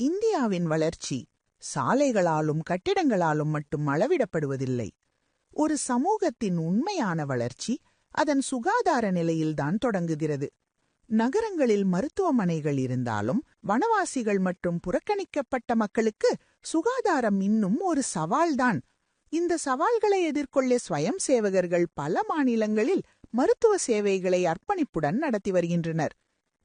இந்தியாவின் வளர்ச்சி சாலைகளாலும் கட்டிடங்களாலும் மட்டும் அளவிடப்படுவதில்லை. ஒரு சமூகத்தின் உண்மையான வளர்ச்சி அதன் சுகாதார நிலையில்தான் தொடங்குகிறது. நகரங்களில் மருத்துவமனைகள் இருந்தாலும் வனவாசிகள் மற்றும் புறக்கணிக்கப்பட்ட மக்களுக்கு சுகாதாரம் இன்னும் ஒரு சவால்தான் இந்த சவால்களை எதிர்கொள்ள ஸ்வயம் சேவகர்கள் பல மாநிலங்களில் மருத்துவ சேவைகளை அர்ப்பணிப்புடன் நடத்தி வருகின்றனர்.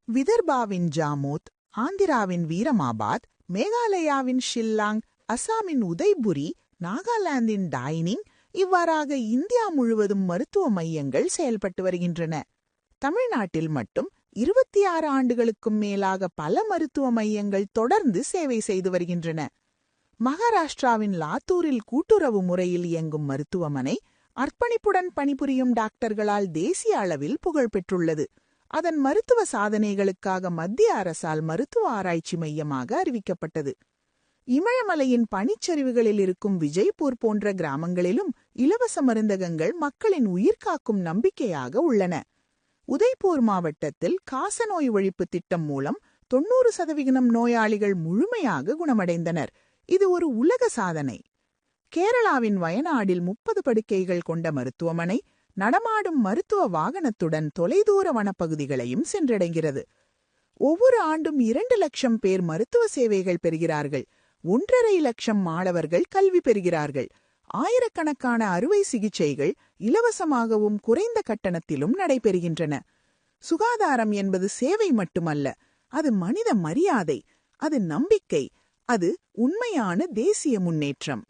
விதர்பாவின் ஜாமோத் ஆந்திராவின் வீரமாபாத் மேகாலயாவின் ஷில்லாங் அசாமின் உதய்புரி நாகாலாந்தின் டைனிங் இவ்வாறாக இந்தியா முழுவதும் மருத்துவ மையங்கள் செயல்பட்டு வருகின்றன. தமிழ்நாட்டில் மட்டும் இருபத்தி ஆறு ஆண்டுகளுக்கும் மேலாக பல மருத்துவ மையங்கள் தொடர்ந்து சேவை செய்து வருகின்றன. மகாராஷ்டிராவின் லாத்தூரில் கூட்டுறவு முறையில் இயங்கும் மருத்துவமனை அர்ப்பணிப்புடன் பணிபுரியும் டாக்டர்களால் தேசிய அளவில் புகழ் பெற்றுள்ளது அதன் மருத்துவ சாதனைகளுக்காக மத்திய அரசால் மருத்துவ ஆராய்ச்சி மையமாக அறிவிக்கப்பட்டது. இமயமலையின் பனிச்சரிவுகளில் இருக்கும் விஜய்பூர் போன்ற கிராமங்களிலும் இலவச மருந்தகங்கள் மக்களின் உயிர்காக்கும் நம்பிக்கையாக உள்ளன. உதய்பூர் மாவட்டத்தில் காசநோய் ஒழிப்பு திட்டம் மூலம் தொன்னூறு சதவிகிதம் நோயாளிகள் முழுமையாக குணமடைந்தனர். இது ஒரு உலக சாதனை. கேரளாவின் வயநாடில் முப்பது படுக்கைகள் கொண்ட மருத்துவமனை நடமாடும் மருத்துவ வாகனத்துடன் தொலைதூர வனப்பகுதிகளையும் சென்றடைகிறது. ஒவ்வொரு ஆண்டும் இரண்டு லட்சம் பேர் மருத்துவ சேவைகள் பெறுகிறார்கள். ஒன்றரை லட்சம் மாணவர்கள் கல்வி பெறுகிறார்கள். ஆயிரக்கணக்கான அறுவை சிகிச்சைகள் இலவசமாகவும் குறைந்த கட்டணத்திலும் நடைபெறுகின்றன. சுகாதாரம் என்பது சேவை மட்டுமல்ல அது மனித மரியாதை அது நம்பிக்கை அது உண்மையான தேசிய முன்னேற்றம்.